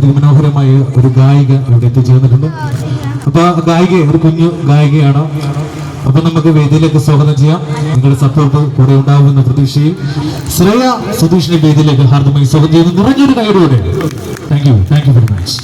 അതിമനോഹരമായ ഒരു ഗായിക ഇവിടെ എത്തിച്ചേർന്നിട്ടുണ്ട്. അപ്പൊ ഗായിക ഒരു കുഞ്ഞു ഗായികയാണ്. അപ്പൊ നമുക്ക് വേദിയിലേക്ക് സ്വാഗതം ചെയ്യാം. നിങ്ങളുടെ സപ്പോർട്ട് കൂടെ ഉണ്ടാവുമെന്ന പ്രതീക്ഷയിൽ ശ്രേയ സുധീഷിനെ വേദിയിലേക്ക് ഹാർദമായി സ്വാഗതം ചെയ്യുന്നു. നിറഞ്ഞൊരു കൈയോടെ thank you thank you very much